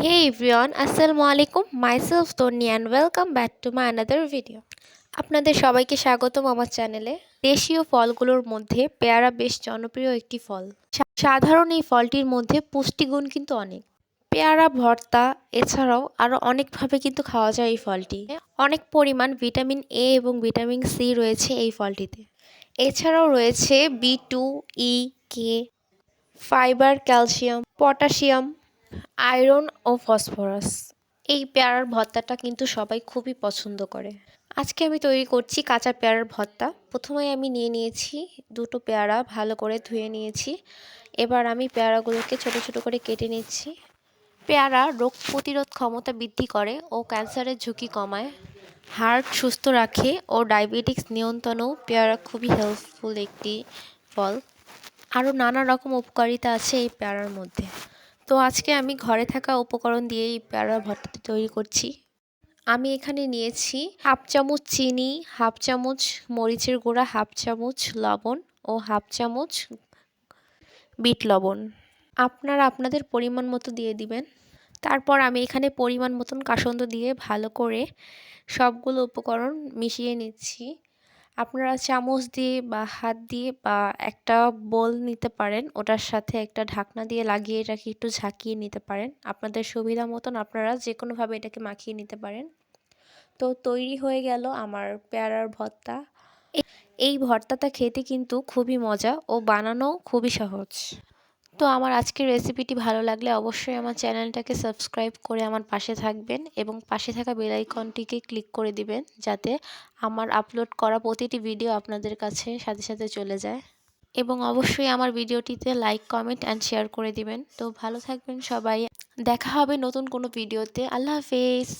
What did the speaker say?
Hey everyone, আসসালামু আলাইকুম myself Tonni and welcome back to my another video আপনাদের সবাইকে স্বাগতম আমার চ্যানেলে দেশীয় ফলগুলোর মধ্যে পেয়ারা বেশ জনপ্রিয় একটি ফল। সাধারণ এই ফলটির মধ্যে পুষ্টিগুণ কিন্তু অনেক। পেয়ারা ভর্তা এছাড়াও আরও অনেকভাবে কিন্তু খাওয়া যায় এই ফলটি। অনেক পরিমাণ ভিটামিন এ এবং ভিটামিন সি রয়েছে এই ফলটিতে। এছাড়াও রয়েছে B two E K fibre calcium potassium iron ও ফসফরাস। এই পেয়ারার ভর্তাটা কিন্তু সবাই খুবই পছন্দ করে। আজকে আমি তৈরি করছি কাঁচা পেয়ারার ভর্তা প্রথমে আমি নিয়ে নিয়েছি দুটো পেয়ারা, ভালো করে ধুয়ে নিয়েছি। এবার আমি পেয়ারাগুলোকে ছোট ছোট করে কেটে নিচ্ছি। পেয়ারা রোগ প্রতিরোধ ক্ষমতা বৃদ্ধি করে ও ক্যান্সারের ঝুঁকি কমায়। হার্ট সুস্থ রাখে ও ডায়াবেটিক্স নিয়ন্ত্রণেও পেয়ারা খুবই হেল্পফুল একটি ফল। আরও নানা রকম উপকারিতা আছে এই পেয়ারার মধ্যে। তো আজকে আমি ঘরে থাকা উপকরণ দিয়ে এই পেয়ারা ভর্তাটি তৈরি করছি। আমি এখানে নিয়েছি হাফ চামচ চিনি, হাফ চামচ মরিচের গুঁড়া, হাফ চামচ লবণ ও হাফ চামচ বিট লবণ। আপনারা আপনাদের পরিমাণ মতো দিয়ে দিবেন। তারপর আমি এখানে পরিমাণ মতন কাসন্দ দিয়ে ভালো করে সবগুলো উপকরণ মিশিয়ে নিচ্ছি। আপনারা চামচ দিয়ে বা হাত দিয়ে বা একটা বোল নিতে পারেন, ওটার সাথে একটা ঢাকনা দিয়ে লাগিয়ে এটাকে একটু ঝাঁকিয়ে নিতে পারেন। আপনাদের সুবিধা মতন আপনারা যে কোনোভাবে এটাকে মাখিয়ে নিতে পারেন। তো তৈরি হয়ে গেল আমার পেয়ারার ভর্তা। এই ভর্তাটা খেতে কিন্তু খুবই মজা ও বানানো খুবই সহজ। তো আমার আজকের রেসিপিটি ভালো লাগলে অবশ্যই আমার চ্যানেলটাকে সাবস্ক্রাইব করে আমার পাশে থাকবেন এবং পাশে থাকা বেল আইকনটিকে ক্লিক করে দিবেন যাতে আমার আপলোড করা প্রতিটি ভিডিও আপনাদের কাছে সাথে সাথে চলে যায়। এবং অবশ্যই আমার ভিডিওটিতে লাইক কমেন্ট অ্যান্ড শেয়ার করে দিবেন। তো ভালো থাকবেন সবাই। দেখা হবে নতুন কোনো ভিডিওতে আল্লাহ হাফেজ।